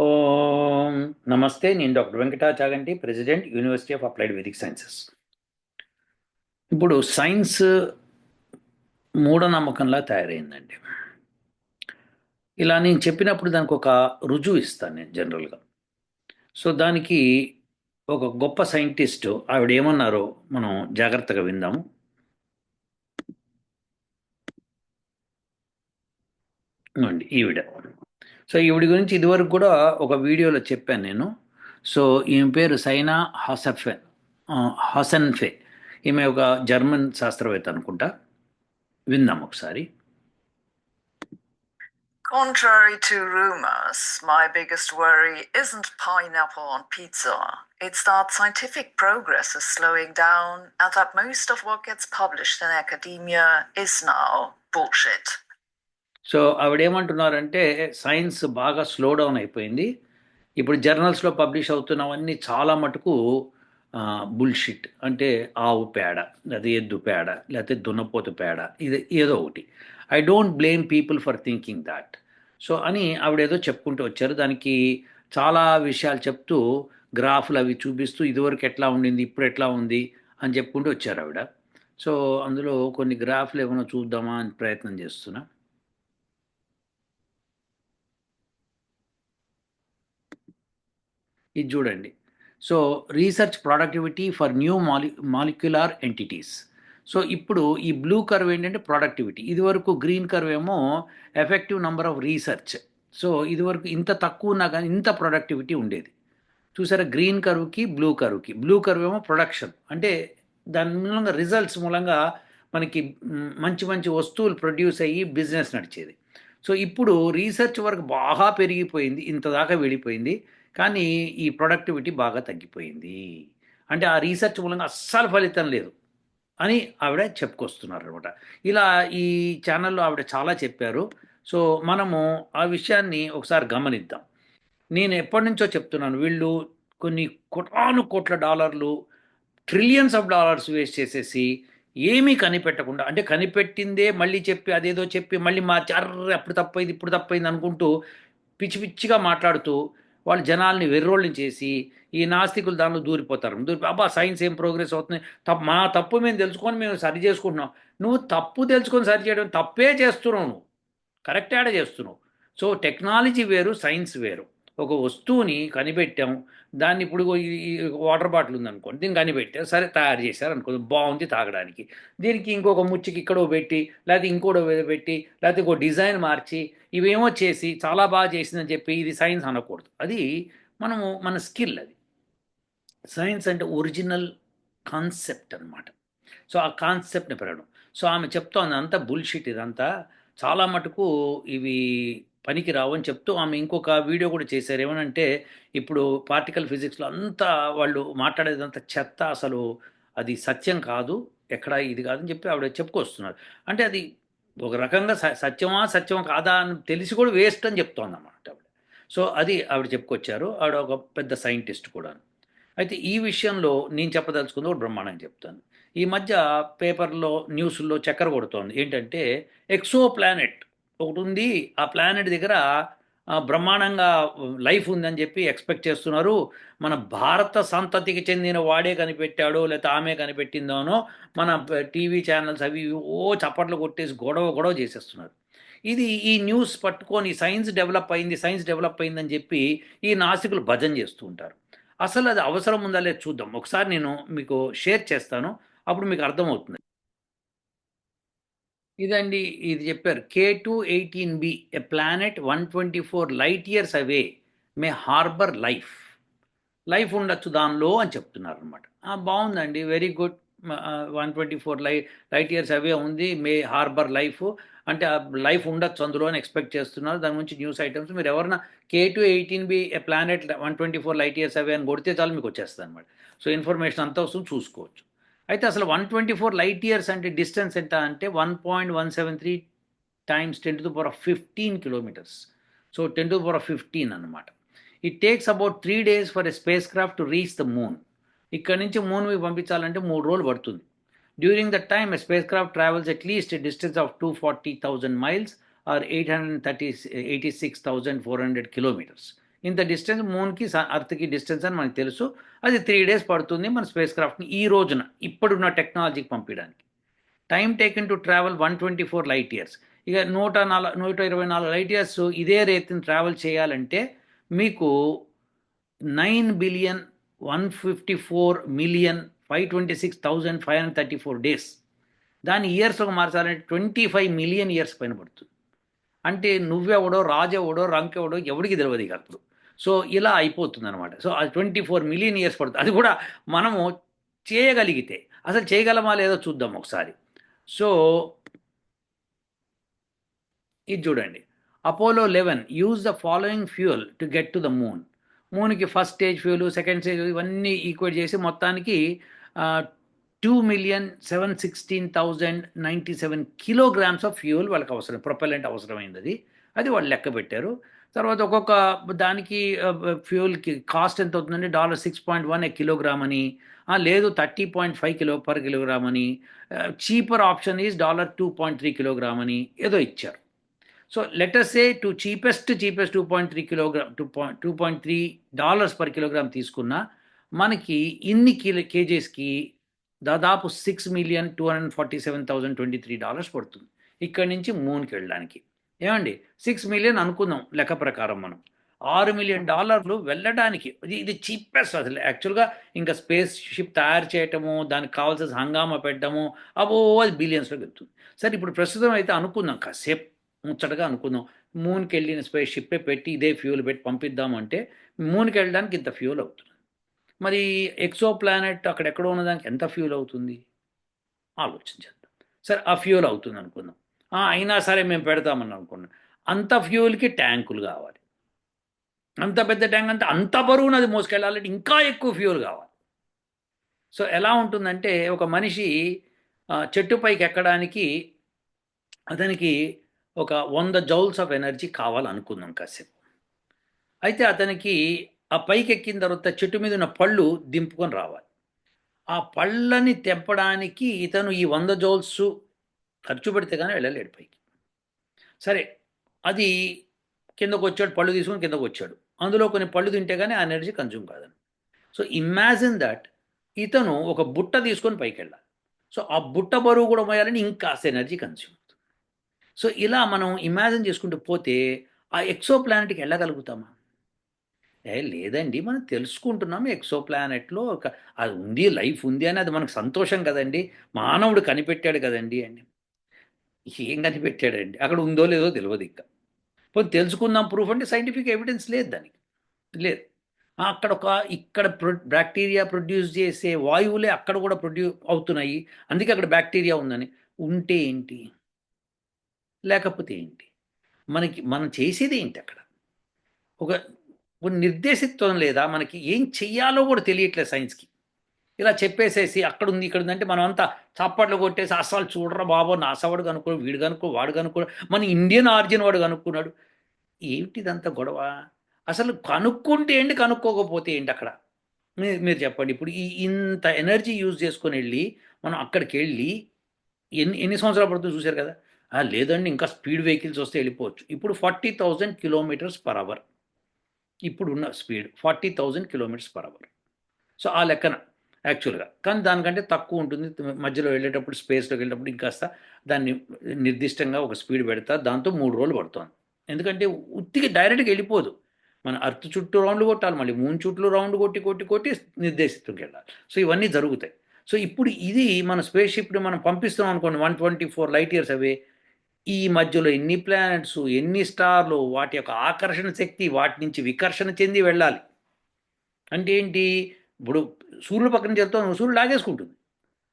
ఓం నమస్తే నేను doctor Venkata Chaganti president university of applied Vedic sciences. ఇప్పుడు సైన్స్ మూఢనమ్మకంలా తయారైందండి. ఇలా నేను చెప్పినప్పుడు దానికి ఒక రుజువు ఇస్తాను నేను జనరల్గా. సో దానికి ఒక గొప్ప సైంటిస్ట్ ఆవిడ ఏమన్నారో మనం జాగ్రత్తగా విందాము. అండి ఈవిడ. సో ఈవిడ గురించి ఇదివరకు కూడా ఒక వీడియోలో చెప్పాను నేను సో ఈమె పేరు సైనా హాసఫె హాసన్ఫే ఈమె ఒక జర్మన్ శాస్త్రవేత్త అనుకుంటా విందాం ఒకసారి Contrary to rumors, my biggest worry isn't pineapple on pizza. It's that scientific progress is slowing down and that most of what gets published in academia is now bullshit. So ఆవిడేమంటున్నారంటే science బాగా slow down అయిపోయింది. ఇప్పుడు జర్నల్స్లో publish అవుతున్నవన్నీ చాలా మటుకు bullshit. అంటే ఆవు పేడ లేదా ఎద్దు పేడ లేకపోతే దున్నపోతు పేడ ఇది ఏదో ఒకటి. I don't blame people for thinking that. So అని ఆవిడ ఏదో చెప్పుకుంటూ వచ్చారు. దానికి చాలా విషయాలు చెప్తూ గ్రాఫ్లు అవి చూపిస్తూ ఇదివరకు ఎట్లా ఉండింది ఇప్పుడు ఎట్లా ఉంది అని చెప్పుకుంటూ వచ్చారు ఆవిడ. సో అందులో కొన్ని గ్రాఫ్లు ఏమైనా చూద్దామా అని ప్రయత్నం చేస్తున్నా. ఇది చూడండి. So research productivity for new mali molecular entities so ఇప్పుడు ఈ బ్లూ కర్వ్ ఏంటంటే ప్రొడక్టివిటీ ఇదివరకు గ్రీన్ కర్వ్ ఏమో effective number of research so ఇదివరకు ఇంత తక్కువ ఉన్నా కానీ ఇంత ప్రొడక్టివిటీ ఉండేది. చూసారా? గ్రీన్ కర్వ్కి బ్లూ కర్వ్కి బ్లూ కర్వ్ ఏమో ప్రొడక్షన్ అంటే దాని మూలంగా రిజల్ట్స్ మూలంగా మనకి మంచి మంచి వస్తువులు ప్రొడ్యూస్ అయ్యి బిజినెస్ నడిచేది. సో ఇప్పుడు రీసెర్చ్ వర్క్ బాగా పెరిగిపోయింది. ఇంత దాకా వెళ్ళిపోయింది కానీ ఈ ప్రొడక్టివిటీ బాగా తగ్గిపోయింది. అంటే ఆ రీసెర్చ్ మూలంగా అస్సలు ఫలితం లేదు అని ఆవిడ చెప్పుకొస్తున్నారు అనమాట ఇలా ఈ ఛానల్లో ఆవిడ చాలా చెప్పారు. సో మనము ఆ విషయాన్ని ఒకసారి గమనిద్దాం. నేను ఎప్పటి నుంచో చెప్తున్నాను వీళ్ళు కొన్ని కోటాను కోట్ల డాలర్లు ట్రిలియన్స్ ఆఫ్ డాలర్స్ వేస్ట్ చేసేసి ఏమీ కనిపెట్టకుండా అంటే కనిపెట్టిందే మళ్ళీ చెప్పి అదేదో చెప్పి మళ్ళీ మార్చి అర్రే అప్పుడు తప్పైంది ఇప్పుడు తప్పైంది అనుకుంటూ పిచ్చి పిచ్చిగా మాట్లాడుతూ వాళ్ళు జనాల్ని వెర్రోళ్ళని చేసి ఈ నాస్తికులు దానిలో దూరిపోతారు. దూరి అబ్బా సైన్స్ ఏం ప్రోగ్రెస్ అవుతుంది తప్పు మా తప్పు మేము తెలుసుకొని మేము సరి చేసుకుంటున్నాం. నువ్వు తప్పు తెలుసుకొని సరి చేయడం తప్పే చేస్తున్నావు నువ్వు. కరెక్ట్ యాడ చేస్తున్నావు. సో టెక్నాలజీ వేరు సైన్స్ వేరు. ఒక వస్తువుని కనిపెట్టాం. దాన్ని ఇప్పుడు ఈ- వాటర్ బాటిల్ ఉందనుకోండి దీన్ని కనిపెట్టారు సరే తయారు చేశారు అనుకో బాగుంది తాగడానికి. దీనికి ఇంకొక ముచ్చికి ఇక్కడో పెట్టి లేకపోతే ఇంకోటో పెట్టి లేకపోతే ఇంకో డిజైన్ మార్చి ఇవేమో చేసి చాలా బాగా చేసిందని చెప్పి ఇది సైన్స్ అనకూడదు. అది మనము మన స్కిల్ అది. సైన్స్ అంటే ఒరిజినల్ కాన్సెప్ట్ అనమాట సో ఆ కాన్సెప్ట్ని పెరగడం. సో ఆమె చెప్తోంది అంతా బుల్షిట్ ఇదంతా. చాలా మటుకు ఇవి పనికి రావని చెప్తూ ఆమె ఇంకొక వీడియో కూడా చేశారు. ఏమనంటే ఇప్పుడు పార్టికల్ ఫిజిక్స్లో అంతా వాళ్ళు మాట్లాడేదంతా చెత్త అసలు అది సత్యం కాదు ఎక్కడ ఇది కాదని చెప్పి ఆవిడ చెప్పుకొస్తున్నారు. అంటే అది ఒక రకంగా సత్యమా సత్యమా కాదా అని తెలిసి కూడా వేస్ట్ అని చెప్తోంది అన్నమాట ఆవిడ. సో అది ఆవిడ చెప్పుకొచ్చారు. ఆవిడ ఒక పెద్ద సైంటిస్ట్ కూడా అయితే ఈ విషయంలో నేను చెప్పదలుచుకుంది ఒక బ్రహ్మాండం చెప్తాను. ఈ మధ్య పేపర్లో న్యూస్లో చక్కెర కొడుతోంది. ఏంటంటే ఎక్సో ప్లానెట్ ఒకటి ఉంది ఆ ప్లానెట్ దగ్గర బ్రహ్మాండంగా లైఫ్ ఉందని చెప్పి ఎక్స్పెక్ట్ చేస్తున్నారు. మన భారత సంతతికి చెందిన వాడే కనిపెట్టాడో లేకపోతే ఆమె కనిపెట్టిందోనో మన టీవీ ఛానల్స్ అవి ఇవి ఓ చప్పట్లు కొట్టేసి గొడవ గొడవ చేసేస్తున్నారు. ఇది ఈ న్యూస్ పట్టుకొని సైన్స్ డెవలప్ అయింది సైన్స్ డెవలప్ అయిందని చెప్పి ఈ నాసికులు భజన చేస్తూ ఉంటారు. అసలు అది అవసరం ఉందా లేదు చూద్దాం. ఒకసారి నేను మీకు షేర్ చేస్తాను. అప్పుడు మీకు అర్థమవుతుంది. ఇదండి ఇది చెప్పారు. K two eighteen b a planet one twenty four light years away may harbour life life ఉండొచ్చు దానిలో అని చెప్తున్నారు అనమాట బాగుందండి. Very good one twenty four li light years away ఉంది మే హార్బర్ లైఫ్ అంటే లైఫ్ ఉండొచ్చు అందులో అని ఎక్స్పెక్ట్ చేస్తున్నారు. దాని గురించి న్యూస్ ఐటమ్స్ మీరు ఎవరన్నా K two eighteen b a planet one twenty four light years away అని కొడితే చాలు మీకు వచ్చేస్తుంది అనమాట సో ఇన్ఫర్మేషన్ అంతా వస్తుంది చూసుకోవచ్చు. అయితే అసలు one twenty four light years అంటే డిస్టెన్స్ ఎంత అంటే one point one seven three times ten to the power of fifteen kilometres. So ten to the power of fifteen అనమాట it takes about three days for a spacecraft to reach the moon ఇక్కడ నుంచి moon మీకు పంపించాలంటే మూడు రోజులు పడుతుంది. During the time a spacecraft travels at least distance of two forty thousand miles or eight hundred thirty eighty six thousand four hundred kilometres ఇంత distance మూన్కి అర్త్కి డిస్టెన్స్ అని మనకు తెలుసు. అది త్రీ డేస్ పడుతుంది మన స్పేస్ క్రాఫ్ట్ని ఈ రోజున ఇప్పుడున్న టెక్నాలజీకి పంపించడానికి. Time taken to travel one twenty four light years. ఇక నూట నాలుగు నూట ఇరవై నాలుగు లైట్ ఇయర్స్ ఇదే రేతిని ట్రావెల్ చేయాలంటే మీకు nine billion one fifty four million five twenty six thousand five hundred thirty four days. దాని ఇయర్స్లోకి మార్చాలంటే ట్వంటీ ఫైవ్ మిలియన్ ఇయర్స్ పైన పడుతుంది. అంటే నువ్వెవడో రాజెవడో రంకెవడో ఎవడికి తెలియదు ఇక అప్పుడు. సో ఇలా అయిపోతుంది అనమాట సో అది ట్వంటీ ఫోర్ మిలియన్ ఇయర్స్ పడుతుంది. అది కూడా మనము చేయగలిగితే. అసలు చేయగలమా లేదో చూద్దాం ఒకసారి. సో ఇది చూడండి. Apollo eleven use the following fuel to get to the moon. మూన్కి first stage fuel second stage ఇవన్నీ ఈక్వేట్ చేసి మొత్తానికి two million seven sixteen thousand ninety seven kilograms of fuel వాళ్ళకి అవసరం ప్రొపెలెంట్ అవసరమైంది అది అది వాళ్ళు లెక్క పెట్టారు. తర్వాత ఒక్కొక్క దానికి uh, ఫ్యూయల్కి కాస్ట్ ఎంత అవుతుందంటే dollar six point one a kilogram అని లేదు thirty point five kilo per kilogram అని cheaper option is dollar two point three kilogram అని ఏదో ఇచ్చారు. So let us say to cheapest cheapest two point three kilogram two point two point three dollars per kilogram తీసుకున్నా మనకి ఇన్ని kilo కేజీస్కి దాదాపు six million two hundred forty seven thousand twenty three dollars పడుతుంది. ఇక్కడి నుంచి మూన్కి వెళ్ళడానికి. ఏమండి? సిక్స్ మిలియన్ అనుకుందాం లెక్క ప్రకారం మనం. ఆరు మిలియన్ డాలర్లు వెళ్ళడానికి. ఇది ఇది చీపెస్ట్ అసలు. యాక్చువల్గా ఇంకా స్పేస్ షిప్ తయారు చేయటము దానికి కావాల్సిన హంగామా పెట్టడము అబో అది బిలియన్స్లో వెళ్తుంది. సరే ఇప్పుడు ప్రస్తుతం అయితే అనుకుందాం. కాసేపు ముచ్చటగా అనుకుందాం. మూన్కి వెళ్ళిన స్పేస్ షిప్పే పెట్టి ఇదే ఫ్యూల్ పెట్టి పంపిద్దామంటే మూన్కి వెళ్ళడానికి ఇంత ఫ్యూల్ అవుతుంది. మరి ఎక్సో ప్లానెట్ అక్కడెక్కడో ఉన్నదానికి ఎంత ఫ్యూల్ అవుతుంది? ఆలోచించేద్దాం సరే ఆ ఫ్యూల్ అవుతుంది అనుకుందాం. అయినా సరే మేము పెడతామని అనుకున్నాం. అంత ఫ్యూల్కి ట్యాంకులు కావాలి. అంత పెద్ద ట్యాంక్ అంటే అంత బరువును అది మోసుకెళ్ళాలంటే ఇంకా ఎక్కువ ఫ్యూల్ కావాలి. సో ఎలా ఉంటుందంటే ఒక మనిషి చెట్టుపైకి చెట్టు పైకి ఎక్కడానికి అతనికి ఒక వంద జౌల్స్ ఆఫ్ ఎనర్జీ కావాలనుకుందాం కాసేపు. అయితే అతనికి ఆ పైకి ఎక్కిన తర్వాత చెట్టు మీద ఉన్న పళ్ళు దింపుకొని రావాలి. ఆ పళ్ళని తెంపడానికి ఇతను ఈ వంద జోల్స్ ఖర్చు పెడితే కానీ వెళ్ళలేడు పైకి. సరే అది కిందకు వచ్చాడు పళ్ళు తీసుకొని కిందకు వచ్చాడు. అందులో కొన్ని పళ్ళు తింటే కానీ ఆ ఎనర్జీ కన్జ్యూమ్ కాదని. సో ఇమాజిన్ దట్ ఇతను ఒక బుట్ట తీసుకొని పైకి వెళ్ళాలి సో ఆ బుట్ట బరువు కూడా పోయాలని ఇంకా ఎనర్జీ కన్స్యూమ్ అవుతుంది. సో ఇలా మనం ఇమాజిన్ చేసుకుంటూ పోతే ఆ ఎక్సో ప్లానెట్కి వెళ్ళగలుగుతామా? ఏ లేదండి. మనం తెలుసుకుంటున్నాం ఎక్సో ప్లానెట్లో ఒక అది ఉంది లైఫ్ ఉంది అని అది మనకు సంతోషం కదండి. మానవుడు కనిపెట్టాడు కదండి అండి. ఏం కనిపెట్టాడండి? అక్కడ ఉందో లేదో తెలియదు ఇంకా. పోనీ తెలుసుకుందాం ప్రూఫ్ అంటే సైంటిఫిక్ ఎవిడెన్స్ లేదు దానికి. లేదు. అక్కడ ఒక ఇక్కడ ప్రొ బ్యాక్టీరియా ప్రొడ్యూస్ చేసే వాయువులే అక్కడ కూడా ప్రొడ్యూ అవుతున్నాయి. అందుకే అక్కడ బ్యాక్టీరియా ఉందని. ఉంటే ఏంటి? లేకపోతే ఏంటి? మనకి మనం చేసేది ఏంటి అక్కడ? ఒక ఒక నిర్దేశిత్వం లేదా మనకి ఏం చెయ్యాలో కూడా తెలియట్లేదు సైన్స్కి ఇలా చెప్పేసేసి అక్కడ ఉంది ఇక్కడ ఉంది అంటే మనం అంతా చప్పట్లు కొట్టేసి అసలు చూడరా బాబో నాసవాడు కనుక్కో వీడు కనుక్కో వాడు కనుక్కో మన ఇండియన్ ఆరిజిన్ వాడు కనుక్కున్నాడు. ఏమిటిదంతా గొడవ? అసలు కనుక్కుంటే ఏంటి కనుక్కోకపోతే ఏంటి అక్కడ? మీరు మీరు చెప్పండి. ఇప్పుడు ఈ ఇంత ఎనర్జీ యూజ్ చేసుకొని వెళ్ళి మనం అక్కడికి వెళ్ళి ఎన్ని ఎన్ని సంవత్సరాలు పడుతుందో చూశారు కదా? లేదండి ఇంకా స్పీడ్ వెహికల్స్ వస్తే వెళ్ళిపోవచ్చు. ఇప్పుడు forty thousand kilometres per hour ఇప్పుడు ఉన్న speed forty thousand kilometres per hour. So ఆ లెక్కన యాక్చువల్గా. కానీ దానికంటే తక్కువ ఉంటుంది. మధ్యలో వెళ్ళేటప్పుడు స్పేస్లోకి వెళ్ళేటప్పుడు ఇంకాస్త దాన్ని నిర్దిష్టంగా ఒక స్పీడ్ పెడతా దాంతో మూడు రోజులు పడుతుంది. ఎందుకంటే ఉత్తికి డైరెక్ట్గా వెళ్ళిపోదు. మన అర్త్ చుట్టూ రౌండ్ కొట్టాలి మళ్ళీ మూన్ చుట్టూ రౌండ్ కొట్టి కొట్టి కొట్టి నిర్దేశితంకి వెళ్ళాలి. సో ఇవన్నీ జరుగుతాయి. సో ఇప్పుడు ఇది మన స్పేస్ షిప్ని మనం పంపిస్తున్నాం అనుకోండి one twenty four light years away ఈ మధ్యలో ఎన్ని ప్లానెట్స్ ఎన్ని స్టార్లు వాటి యొక్క ఆకర్షణ శక్తి వాటి నుంచి వికర్షణ చెంది వెళ్ళాలి. అంటే ఏంటి? ఇప్పుడు సూర్యుడు పక్కన చెప్తాం సూర్యుడు లాగేసుకుంటుంది.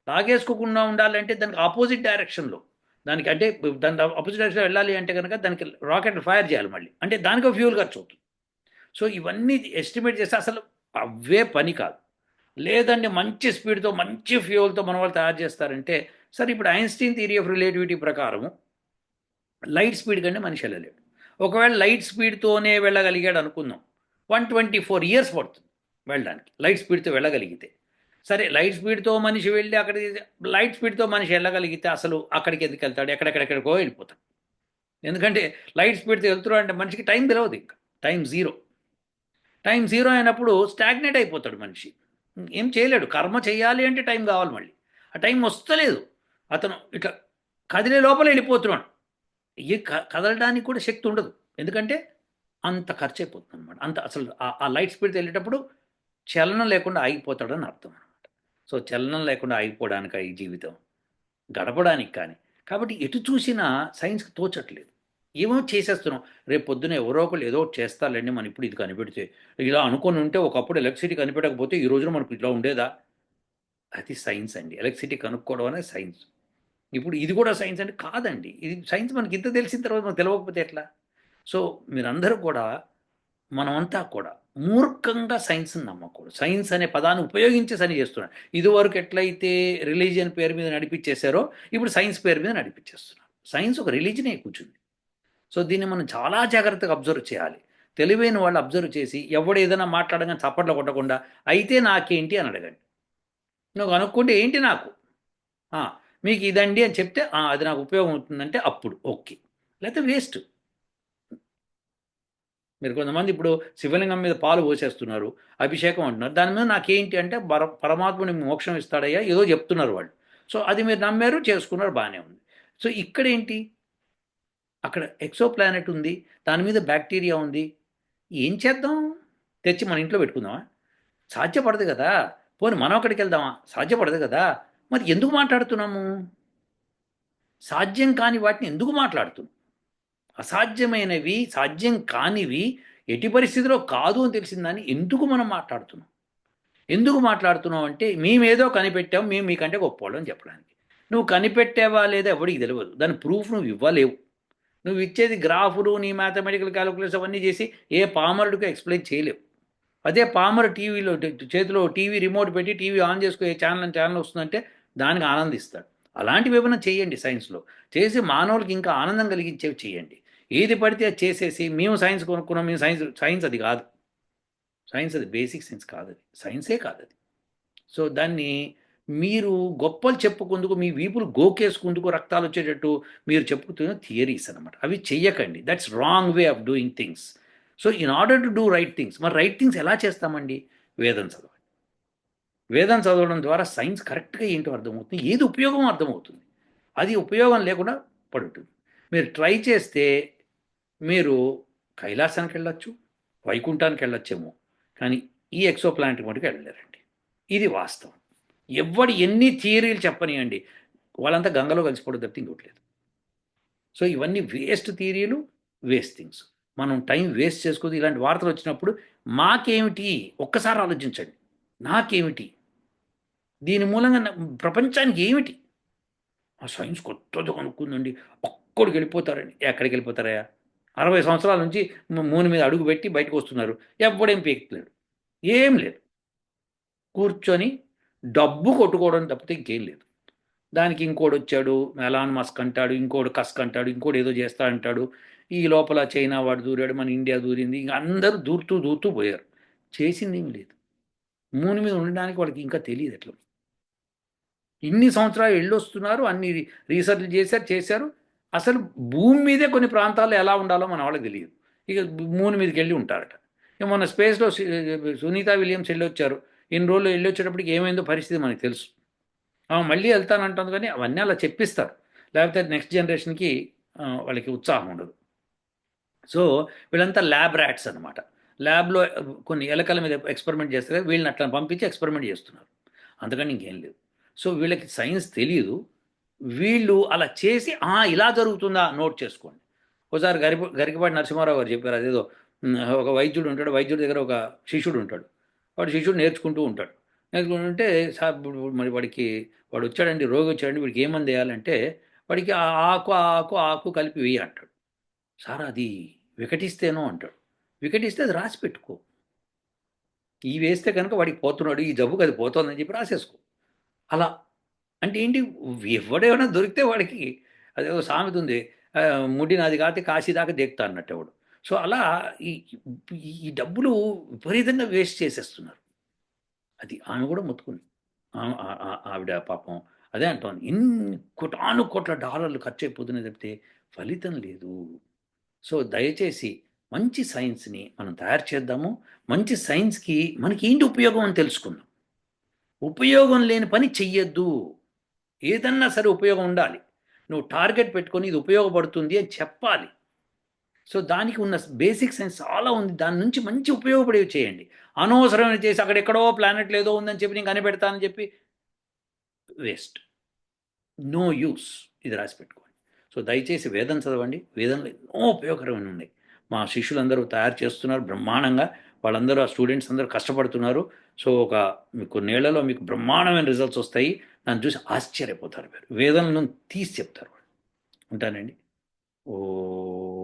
లాగేసుకోకుండా ఉండాలంటే దానికి ఆపోజిట్ డైరెక్షన్లో దానికి అంటే దాని ఆపోజిట్ డైరెక్షన్లో వెళ్ళాలి అంటే కనుక దానికి రాకెట్ ఫైర్ చేయాలి మళ్ళీ. అంటే దానికి ఫ్యూల్ ఖర్చు అవుతుంది. సో ఇవన్నీ ఎస్టిమేట్ చేస్తే అసలు అవే పని కాదు. లేదండి మంచి స్పీడ్తో మంచి ఫ్యూయల్తో మన వాళ్ళు తయారు చేస్తారంటే సరే ఇప్పుడు ఐన్స్టీన్ థియరీ ఆఫ్ రిలేటివిటీ ప్రకారము లైట్ స్పీడ్ కంటే మనిషి వెళ్ళలేడు. ఒకవేళ లైట్ స్పీడ్తోనే వెళ్ళగలిగాడు అనుకుందాం. వన్ ట్వంటీ ఫోర్ ఇయర్స్ పడుతుంది వెళ్ళడానికి. లైట్ స్పీడ్తో వెళ్ళగలిగితే. సరే లైట్ స్పీడ్తో మనిషి వెళ్ళి అక్కడికి లైట్ స్పీడ్తో మనిషి వెళ్ళగలిగితే అసలు అక్కడికి ఎందుకు వెళ్తాడు? ఎక్కడెక్కడెక్కడికో వెళ్ళిపోతాడు. ఎందుకంటే లైట్ స్పీడ్తో వెళ్తున్నాడు అంటే మనిషికి టైం తెలియదు ఇంకా. Time zero. టైం జీరో అయినప్పుడు స్టాగ్నేట్ అయిపోతాడు మనిషి. ఏం చేయలేడు. కర్మ చేయాలి అంటే టైం కావాలి మళ్ళీ. ఆ టైం వస్తలేదు. అతను ఇట్లా కదిలే లోపల వెళ్ళిపోతున్నాడు. ఏ క- కదలడానికి కూడా శక్తి ఉండదు. ఎందుకంటే అంత ఖర్చు అయిపోతుంది అనమాట అంత అసలు ఆ- లైట్ స్పీడ్తో వెళ్ళేటప్పుడు చలనం లేకుండా ఆగిపోతాడని అర్థం అనమాట సో చలనం లేకుండా ఆగిపోవడానికి ఈ జీవితం? గడపడానికి కానీ. కాబట్టి ఎటు చూసినా సైన్స్కి తోచట్లేదు. ఏమో చేసేస్తున్నాం. రేపు పొద్దున ఎవరో ఒకళ్ళు ఏదో ఒకటి చేస్తారండి మనం ఇప్పుడు ఇది కనిపెడితే ఇలా అనుకొని ఉంటే ఒకప్పుడు ఎలక్ట్రిసిటీ కనిపెట్టకపోతే ఈ రోజున మనకు ఇట్లా ఉండేదా? అది సైన్స్ అండి. ఎలక్ట్రిసిటీ కనుక్కోవడం అనేది సైన్స్. ఇప్పుడు ఇది కూడా సైన్స్ అంటే కాదండి. ఇది సైన్స్ మనకి ఇంత తెలిసిన తర్వాత మనకు తెలియకపోతే ఎట్లా? సో మీరందరూ కూడా మనమంతా కూడా మూర్ఖంగా సైన్స్ని నమ్మకూడదు. సైన్స్ అనే పదాన్ని ఉపయోగించి సరి చేస్తున్నారు. ఇదివరకు ఎట్లయితే రిలీజియన్ పేరు మీద నడిపించేశారో ఇప్పుడు సైన్స్ పేరు మీద నడిపించేస్తున్నారు. సైన్స్ ఒక రిలీజనే కూర్చుంది. సో దీన్ని మనం చాలా జాగ్రత్తగా అబ్జర్వ్ చేయాలి. తెలివైన వాళ్ళు అబ్జర్వ్ చేసి ఎవడు ఏదైనా మాట్లాడగానే చప్పట్లు కొట్టకుండా అయితే నాకేంటి? అని అడగండి. నువ్వు అనుకుంటే ఏంటి నాకు? మీకు ఇదండి అని చెప్తే అది నాకు ఉపయోగం అవుతుందంటే అప్పుడు ఓకే. లేకపోతే వేస్ట్. మీరు కొంతమంది ఇప్పుడు శివలింగం మీద పాలు పోసేస్తున్నారు అభిషేకం అంటున్నారు. దాని మీద నాకేంటి అంటే పర పరమాత్ముని మోక్షం ఇస్తాడయ్యా ఏదో చెప్తున్నారు వాళ్ళు. సో అది మీరు నమ్మారు చేసుకున్నారు బాగానే ఉంది. సో ఇక్కడ ఏంటి? అక్కడ ఎక్సో ప్లానెట్ ఉంది దాని మీద బ్యాక్టీరియా ఉంది. ఏం చేద్దాం? తెచ్చి మన ఇంట్లో పెట్టుకుందామా? సాధ్యపడదు కదా. పోనీ మనం అక్కడికి వెళ్దామా? సాధ్యపడదు కదా. మరి ఎందుకు మాట్లాడుతున్నాము? సాధ్యం కాని వాటిని ఎందుకు మాట్లాడుతున్నాం? అసాధ్యమైనవి సాధ్యం కానివి ఎట్టి పరిస్థితిలో కాదు అని తెలిసిందని ఎందుకు మనం మాట్లాడుతున్నాం? ఎందుకు మాట్లాడుతున్నాం అంటే మేమేదో కనిపెట్టాం మేము మీకంటే గొప్పవాళ్ళం అని చెప్పడానికి. నువ్వు కనిపెట్టావా లేదా ఎవడికి తెలియదు. దాని ప్రూఫ్ నువ్వు ఇవ్వలేవు. నువ్వు ఇచ్చేది గ్రాఫులు నీ మ్యాథమెటికల్ క్యాలిక్యులేషన్ అవన్నీ చేసి ఏ పామరుడికి ఎక్స్ప్లెయిన్ చేయలేవు. అదే పామర్ టీవీలో చేతిలో టీవీ రిమోట్ పెట్టి టీవీ ఆన్ చేసుకో ఏ ఛానల్ ఛానల్ వస్తుందంటే దానికి ఆనందిస్తాడు. అలాంటివి ఏమైనా చేయండి సైన్స్లో చేసి మానవులకి ఇంకా ఆనందం కలిగించేవి చేయండి. ఏది పడితే అది చేసేసి మేము సైన్స్ కొనుక్కున్నాం మేము సైన్స్ సైన్స్ అది కాదు. సైన్స్ అది బేసిక్ సైన్స్ కాదు అది. సైన్సే కాదు అది. సో దాన్ని మీరు గొప్పలు చెప్పుకుందుకు మీ వీపులు గోకేసుకుందుకు రక్తాలు వచ్చేటట్టు మీరు చెప్పుతున్న థియరీస్ అనమాట అవి చెయ్యకండి. That's wrong way of doing things so in order to do right things మరి రైట్ థింగ్స్ ఎలా చేస్తామండి? వేదం చదవాలి. వేదం చదవడం ద్వారా సైన్స్ కరెక్ట్గా ఏంటో అర్థమవుతుంది ఏది ఉపయోగం అర్థమవుతుంది. అది ఉపయోగం లేకుండా పడుతుంది. మీరు ట్రై చేస్తే మీరు కైలాసానికి వెళ్ళొచ్చు వైకుంఠానికి వెళ్ళొచ్చేమో కానీ ఈ ఎక్సో ప్లాంట్ మటుకు వెళ్ళలేరండి. ఇది వాస్తవం. ఎవడు ఎన్ని థియరీలు చెప్పనియండి వాళ్ళంతా గంగలో కలిసిపోవడం తప్పితే ఇంకోట్లేదు సో ఇవన్నీ వేస్ట్ థియరీలు వేస్ట్ థింగ్స్. మనం టైం వేస్ట్ చేసుకోదు ఇలాంటి వార్తలు వచ్చినప్పుడు మాకేమిటి? ఒక్కసారి ఆలోచించండి. నాకేమిటి? దీని మూలంగా నా- ప్రపంచానికి ఏమిటి? ఆ సైన్స్ కొత్తది కనుక్కుందండి. ఒక్కడికి వెళ్ళిపోతారండి. ఎక్కడికి వెళ్ళిపోతారయ్యా? అరవై సంవత్సరాల నుంచి మూని మీద అడుగు పెట్టి బయటకు వస్తున్నారు. ఎవ్వడేం పీకుతలేడు. ఏం లేదు. కూర్చొని డబ్బు కొట్టుకోవడం తప్పితే ఇంకేం లేదు. దానికి ఇంకోడు వచ్చాడు మెలాన్ మస్క్ అంటాడు ఇంకోడు కస్క్ అంటాడు ఇంకోడు ఏదో చేస్తా అంటాడు. ఈ లోపల చైనా వాడు దూరాడు మన ఇండియా దూరింది. ఇంకా అందరూ దూరుతూ దూరుతూ పోయారు. చేసింది ఏం లేదు. మూని మీద ఉండడానికి వాళ్ళకి ఇంకా తెలియదు ఎట్లా. ఇన్ని సంవత్సరాలు వెళ్ళొస్తున్నారు అన్ని రీసెర్చ్ చేశారు చేశారు. అసలు భూమి మీదే కొన్ని ప్రాంతాల్లో ఎలా ఉండాలో మన వాళ్ళకి తెలియదు. ఇక మూని మీదకి వెళ్ళి ఉంటారట. ఇక మొన్న స్పేస్లో సునీత విలియమ్స్ వెళ్ళి వచ్చారు. ఇన్ని రోజులు వెళ్ళి వచ్చేటప్పటికి ఏమైందో పరిస్థితి మనకు తెలుసు. ఆమె మళ్ళీ వెళ్తానంటుంది కానీ అవన్నీ అలా చెప్పిస్తారు. లేకపోతే నెక్స్ట్ జనరేషన్కి వాళ్ళకి ఉత్సాహం ఉండదు. సో వీళ్ళంతా ల్యాబ్ ర్యాట్స్ అనమాట ల్యాబ్లో కొన్ని ఎలకల మీద ఎక్స్పెరిమెంట్ చేస్తారు వీళ్ళని అట్లా పంపించి ఎక్స్పెరిమెంట్ చేస్తున్నారు. అంతకని ఇంకేం లేదు. సో వీళ్ళకి సైన్స్ తెలియదు వీళ్ళు అలా చేసి "ఆ, ఇలా జరుగుతుందా నోట్ చేసుకోండి. ఒకసారి గరిప గరికపాటి నరసింహారావు గారు చెప్పారు అదేదో ఒక వైద్యుడు ఉంటాడు వైద్యుడి దగ్గర ఒక శిష్యుడు ఉంటాడు. వాడు శిష్యుడు నేర్చుకుంటూ ఉంటాడు. నేర్చుకుంటుంటే సార్ ఇప్పుడు మరి వాడికి వాడు వచ్చాడండి రోగి వచ్చాడండి వీడికి ఏమని చేయాలంటే వాడికి ఆ ఆకు ఆ ఆకు ఆకు కలిపి వేయి అంటాడు. సార్ అది వికటిస్తేనో అంటాడు. వికెట్ ఇస్తే అది రాసి పెట్టుకో. ఈ వేస్తే కనుక వాడికి పోతున్నాడు ఈ జబ్బుకి అది పోతుందని చెప్పి రాసేసుకో. అలా. అంటే ఏంటి? ఎవడేమైనా దొరికితే వాడికి అదే సామెత ఉంది ముడి నాది కాతే కాశీ దాకా దేక్తా అన్నట్టు ఎవడు. సో అలా ఈ ఈ డబ్బులు విపరీతంగా వేస్ట్ చేసేస్తున్నారు. అది ఆమె కూడా మొత్తుకుంది. ఆ- ఆవిడ పాపం అదే అంటాను ఇన్ని కోటాను కోట్ల డాలర్లు ఖర్చు అయిపోతున్నాయి తప్పితే ఫలితం లేదు. సో దయచేసి మంచి సైన్స్ని మనం తయారు చేద్దాము. మంచి సైన్స్కి మనకి ఏంటి ఉపయోగం అని తెలుసుకుందాం. ఉపయోగం లేని పని చెయ్యొద్దు. ఏదన్నా సరే ఉపయోగం ఉండాలి. నువ్వు టార్గెట్ పెట్టుకొని ఇది ఉపయోగపడుతుంది అని చెప్పాలి. సో దానికి ఉన్న బేసిక్ సైన్స్ చాలా ఉంది. దాని నుంచి మంచి ఉపయోగపడేవి చేయండి. అనవసరమైన చేసి అక్కడ ఎక్కడో ప్లానెట్ లేదో ఉందని చెప్పి నేను కనిపెడతానని చెప్పి వేస్ట్. No use. ఇది రాసి పెట్టుకోండి. సో దయచేసి వేదం చదవండి. వేదంలో ఎన్నో ఉపయోగకరమైన ఉన్నాయి. మా శిష్యులందరూ తయారు చేస్తున్నారు. బ్రహ్మాండంగా వాళ్ళందరూ ఆ స్టూడెంట్స్ అందరూ కష్టపడుతున్నారు. సో ఒక మీకు నేలలో మీకు బ్రహ్మాండమైన రిజల్ట్స్ వస్తాయి. నన్ను చూసి ఆశ్చర్యపోతారు మీరు. వేదనలను తీసి చెప్తారు వాళ్ళు. ఉంటానండి. ఓ